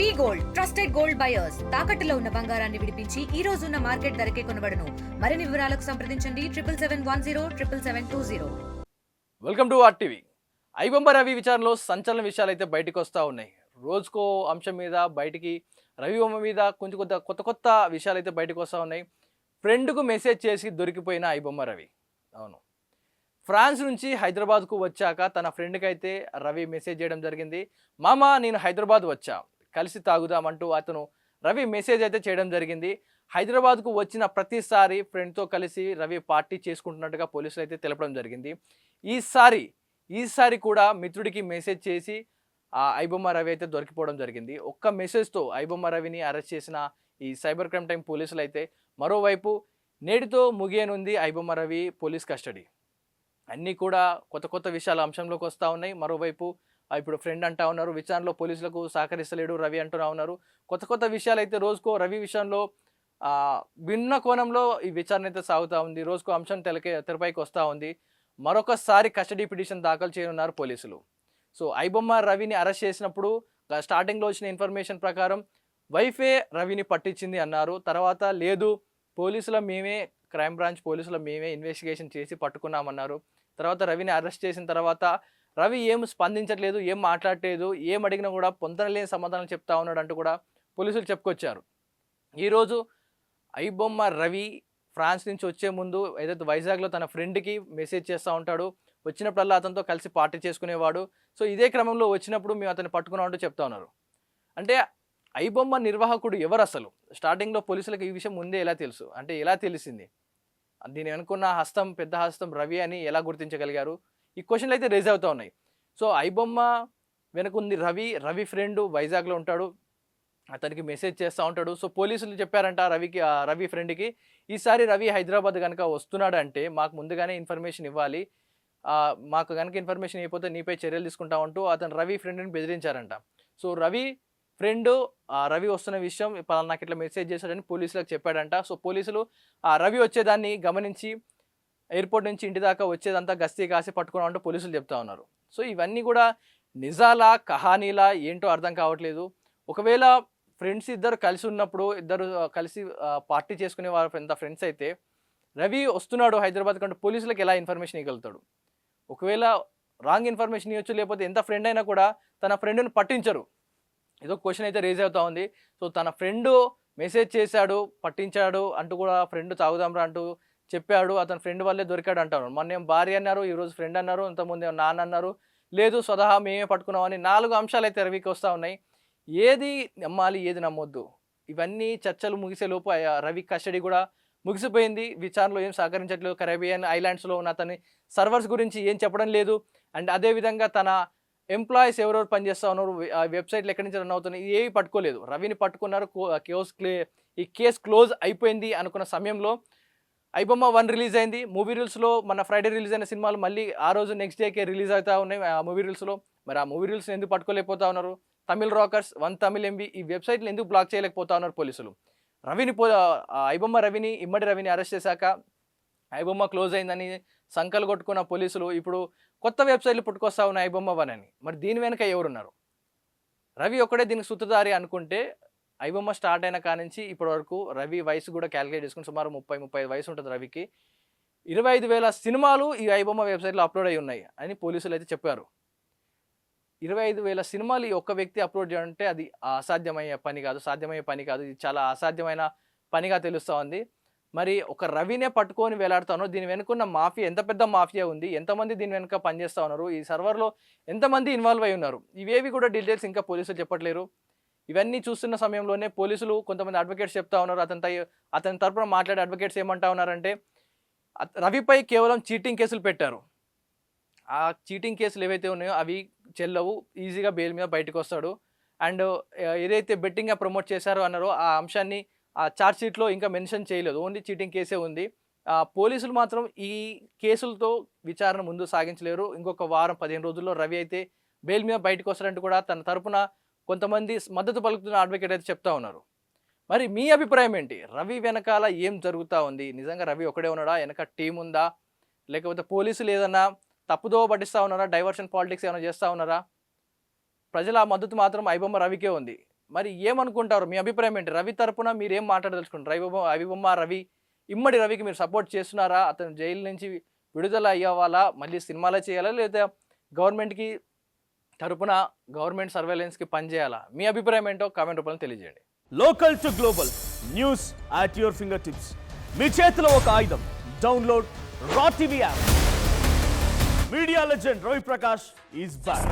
V gold trusted gold buyers తాకట్టులో ఉన్న బంగారాన్ని విడిపించి ఈ రోజు ఉన్న మార్కెట్ ధరకే కొనబడను. మరిన్ని వివరాలకు సంప్రదించండి. Triple seven one zero triple seven two zero. Welcome to RTV iBomma Ravi విచారణలో సంచలన విషయాలు అయితే బయటకు వస్తూ ఉన్నాయి. రోజుకో అంశం మీద బయటికి రవి బొమ్మ మీద కొంచెం కొత్త కొత్త కొత్త విషయాలు అయితే బయటకు వస్తూ ఉన్నాయి. ఫ్రెండ్కు మెసేజ్ చేసి దొరికిపోయిన ఐబొమ్మ రవి. అవును. ఫ్రాన్స్ నుంచి హైదరాబాద్కు వచ్చాక తన ఫ్రెండ్కి అయితే రవి మెసేజ్ చేయడం జరిగింది. మామ నేను హైదరాబాద్ వచ్చా? కలిసి తాగుదామంటూ అతను రవి మెసేజ్ అయితే చేయడం జరిగింది. హైదరాబాద్కు వచ్చిన ప్రతిసారి ఫ్రెండ్తో కలిసి రవి పార్టీ చేసుకుంటున్నట్టుగా పోలీసులు అయితే తెలపడం జరిగింది. ఈసారి ఈసారి కూడా మిత్రుడికి మెసేజ్ చేసి ఆ ఐబొమ్మ రవి అయితే దొరికిపోవడం జరిగింది. ఒక్క మెసేజ్తో ఐబొమ్మ రవిని అరెస్ట్ చేసిన ఈ సైబర్ క్రైమ్ టైం పోలీసులు అయితే మరోవైపు నేటితో ముగియనుంది ఐబొమ్మ రవి పోలీస్ కస్టడీ. అన్నీ కూడా కొత్త కొత్త విషయాల అంశంలోకి వస్తూ ఉన్నాయి. మరోవైపు ఇప్పుడు ఫ్రెండ్ అంటా ఉన్నారు విచారణలో పోలీసులకు సహకరిస్తలేడు రవి అంటున్నా ఉన్నారు. కొత్త కొత్త విషయాలు అయితే రోజుకో రవి విషయంలో భిన్న కోణంలో ఈ విచారణ అయితే సాగుతూ ఉంది. రోజుకో అంశం తెలకే తెరపైకి వస్తూ ఉంది. మరొకసారి కస్టడీ పిటిషన్ దాఖలు చేయనున్నారు పోలీసులు. సో ఐబొమ్మ రవిని అరెస్ట్ చేసినప్పుడు స్టార్టింగ్లో వచ్చిన ఇన్ఫర్మేషన్ ప్రకారం వైఫే రవిని పట్టించింది అన్నారు. తర్వాత లేదు పోలీసుల మేమే క్రైమ్ బ్రాంచ్ పోలీసుల మేమే ఇన్వెస్టిగేషన్ చేసి పట్టుకున్నామన్నారు. తర్వాత రవిని అరెస్ట్ చేసిన తర్వాత రవి ఏం స్పందించట్లేదు ఏం మాట్లాడట్లేదు ఏం అడిగినా కూడా పొందలేని సమాధానం చెప్తా ఉన్నాడు అంటూ కూడా పోలీసులు చెప్పుకొచ్చారు. ఈరోజు ఐబొమ్మ రవి ఫ్రాన్స్ నుంచి వచ్చే ముందు ఏదైతే వైజాగ్లో తన ఫ్రెండ్కి మెసేజ్ చేస్తూ ఉంటాడు వచ్చినప్పుడల్లా అతనితో కలిసి పార్టీ చేసుకునేవాడు. సో ఇదే క్రమంలో వచ్చినప్పుడు మేము అతన్ని పట్టుకున్నామంటూ చెప్తా ఉన్నారు. అంటే ఐబొమ్మ నిర్వాహకుడు ఎవరు అసలు? స్టార్టింగ్లో పోలీసులకు ఈ విషయం ముందే ఎలా తెలుసు? అంటే ఎలా తెలిసింది? దీని అనుకున్న హస్తం పెద్ద హస్తం రవి అని ఎలా గుర్తించగలిగారు? ఈ క్వశ్చన్లు అయితే రేజ్ అవుతూ ఉన్నాయి. సో ఐబొమ్మ వెనకుంది రవి. రవి ఫ్రెండ్ వైజాగ్లో ఉంటాడు. అతనికి మెసేజ్ చేస్తూ ఉంటాడు. సో పోలీసులు చెప్పారంట రవికి ఆ రవి ఫ్రెండ్కి ఈసారి రవి హైదరాబాద్ కనుక వస్తున్నాడు అంటే మాకు ముందుగానే ఇన్ఫర్మేషన్ ఇవ్వాలి. మాకు కనుక ఇన్ఫర్మేషన్ ఇవ్వకపోతే నీపై చర్యలు తీసుకుంటా ఉంటూ అతను రవి ఫ్రెండ్ని బెదిరించారంట. సో రవి ఫ్రెండ్ రవి వస్తున్న విషయం పలానా నాకు ఇట్లా మెసేజ్ చేశాడని పోలీసులకు చెప్పాడంట. సో పోలీసులు ఆ రవి వచ్చేదాన్ని గమనించి ఎయిర్పోర్ట్ నుంచి ఇంటి దాకా వచ్చేదంతా గస్తీ కాసి పట్టుకున్నామంటూ పోలీసులు చెప్తా ఉన్నారు. సో ఇవన్నీ కూడా నిజాలా కహానీలా ఏంటో అర్థం కావట్లేదు. ఒకవేళ ఫ్రెండ్స్ ఇద్దరు కలిసి ఉన్నప్పుడు ఇద్దరు కలిసి పార్టీ చేసుకునే వారు ఎంత ఫ్రెండ్స్ అయితే రవి వస్తున్నాడు హైదరాబాద్ కంటే పోలీసులకు ఎలా ఇన్ఫర్మేషన్ ఇవ్వగలుగుతాడు? ఒకవేళ రాంగ్ ఇన్ఫర్మేషన్ ఇవ్వచ్చు లేకపోతే ఎంత ఫ్రెండ్ అయినా కూడా తన ఫ్రెండ్ని పట్టించరు. ఏదో క్వశ్చన్ అయితే రేజ్ అవుతా ఉంది. సో తన ఫ్రెండ్ మెసేజ్ చేశాడు పట్టించాడు అంటూ కూడా ఫ్రెండ్ తాగుదాంరా అంటూ చెప్పాడు అతని ఫ్రెండ్ వల్లే దొరికాడు అంటారు. మొన్న ఏం భార్య అన్నారు ఈరోజు ఫ్రెండ్ అన్నారు ఇంతకుముందు ఏమో నాన్న అన్నారు. లేదు స్వతహా మేమే పట్టుకున్నామని నాలుగు అంశాలు అయితే రవికి వస్తూ ఉన్నాయి. ఏది నమ్మాలి ఏది నమ్మొద్దు. ఇవన్నీ చర్చలు ముగిసేలోపు రవి కస్టడీ కూడా ముగిసిపోయింది. విచారణలో ఏం సహకరించట్లేదు. కరేబియన్ ఐలాండ్స్లో ఉన్న అతని సర్వర్స్ గురించి ఏం చెప్పడం లేదు. అండ్ అదేవిధంగా తన ఎంప్లాయీస్ ఎవరెవరు పనిచేస్తా ఉన్నారు ఆ వెబ్సైట్లు ఎక్కడి నుంచి రన్ అవుతున్నాయి ఏవి పట్టుకోలేదు. రవిని పట్టుకున్నారు కేస్ క్లే ఈ కేసు క్లోజ్ అయిపోయింది అనుకున్న సమయంలో ఐబొమ్మ వన్ రిలీజ్ అయింది. మూవీ రూల్స్లో మన ఫ్రైడే రిలీజ్ అయిన సినిమాలు మళ్ళీ ఆ రోజు నెక్స్ట్ డేకే రిలీజ్ అవుతా ఉన్నాయి. ఆ మూవీ రూల్స్లో మరి ఆ మూవీ రూల్స్ని ఎందుకు పట్టుకోలేకపోతా ఉన్నారు? Tamil Rockers one Tamil MB ఈ వెబ్సైట్లు ఎందుకు బ్లాక్ చేయలేకపోతా ఉన్నారు పోలీసులు? రవిని పో ఐబొమ్మ రవిని ఇమ్మడి రవిని అరెస్ట్ చేశాక ఐబొమ్మ క్లోజ్ అయిందని సంకలు కొట్టుకున్న పోలీసులు ఇప్పుడు కొత్త వెబ్సైట్లు పుట్టుకొస్తా ఉన్నాయి ఐబొమ్మ వన్ అని. మరి దీని వెనక ఎవరున్నారు? రవి ఒక్కడే దీనికి సూత్రధారి అనుకుంటే ఐబొమ్మ స్టార్ట్ అయిన కానించి ఇప్పటి వరకు రవి వయసు కూడా క్యాలిక్యులేట్ చేసుకుని సుమారు ముప్పై ముప్పై వయసు ఉంటుంది రవికి. ఇరవై ఐదు వేల సినిమాలు ఈ ఐబొమ్మ వెబ్సైట్లో అప్లోడ్ అయి ఉన్నాయి అని పోలీసులు అయితే చెప్పారు. ఇరవై ఐదు వేల సినిమాలు ఈ ఒక్క వ్యక్తి అప్లోడ్ చేయాలంటే అది అసాధ్యమయ్యే పని కాదు సాధ్యమయ్యే పని కాదు. ఇది చాలా అసాధ్యమైన పనిగా తెలుస్తూ ఉంది. మరి ఒక రవినే పట్టుకొని వేలాడుతాను దీని వెనుకున్న మాఫియా ఎంత పెద్ద మాఫియా ఉంది ఎంతమంది దీని వెనుక పనిచేస్తూ ఉన్నారు ఈ సర్వర్లో ఎంతమంది ఇన్వాల్వ్ అయి ఉన్నారు ఇవేవి కూడా డీటెయిల్స్ ఇంకా పోలీసులు చెప్పట్లేరు. ఇవన్నీ చూస్తున్న సమయంలోనే పోలీసులు కొంతమంది అడ్వకేట్స్ చెప్తా ఉన్నారు. అతని తై- అతని తరపున మాట్లాడే అడ్వకేట్స్ ఏమంటా ఉన్నారంటే రవిపై కేవలం చీటింగ్ కేసులు పెట్టారు. ఆ చీటింగ్ కేసులు ఏవైతే ఉన్నాయో అవి చెల్లవు ఈజీగా బెయిల్ మీద బయటకు వస్తాడు అండ్ ఏదైతే బెట్టింగ్గా ప్రమోట్ చేశారో అన్నారో ఆ అంశాన్ని ఆ ఛార్జ్ షీట్లో ఇంకా మెన్షన్ చేయలేదు. ఓన్లీ చీటింగ్ కేసే ఉంది. పోలీసులు మాత్రం ఈ కేసులతో విచారణ ముందు సాగించలేరు. ఇంకొక వారం పదిహేను రోజుల్లో రవి అయితే బెయిల్ మీద బయటకు వస్తారంటూ కూడా తన తరపున కొంతమంది మద్దతు పలుకుతున్న అడ్వకేట్ అయితే చెప్తా ఉన్నారు. మరి మీ అభిప్రాయం ఏంటి? రవి వెనకాల ఏం జరుగుతూ ఉంది? నిజంగా రవి ఒకడే ఉన్నాడా? వెనక టీం ఉందా? లేకపోతే పోలీసులు ఏదన్నా తప్పుదో పట్టిస్తూ ఉన్నారా? డైవర్షన్ పాలిటిక్స్ ఏమైనా చేస్తూ ఉన్నారా? ప్రజల మద్దతు మాత్రం ఐబొమ్మ రవికే ఉంది. మరి ఏమనుకుంటారు? మీ అభిప్రాయం ఏంటి? రవి తరపున మీరు ఏం మాట్లాడదలుచుకుంటారు? రవి బొమ్మ రవి రవి ఇమ్మడి రవికి మీరు సపోర్ట్ చేస్తున్నారా? అతను జైలు నుంచి విడుదల అయ్యేవాలా? మళ్ళీ సినిమాలో చేయాలా? లేదా గవర్నమెంట్కి తరపున గవర్నమెంట్ సర్వేలెన్స్కి పనిచేయాలా మీ అభిప్రాయం ఏంటో కామెంట్ రూపంలో తెలియజేయండి. Local to global news at your finger tips. మీ చేతిలో ఒక ఆయుధం. Download Raw TV app. Media legend Ravi Prakash is back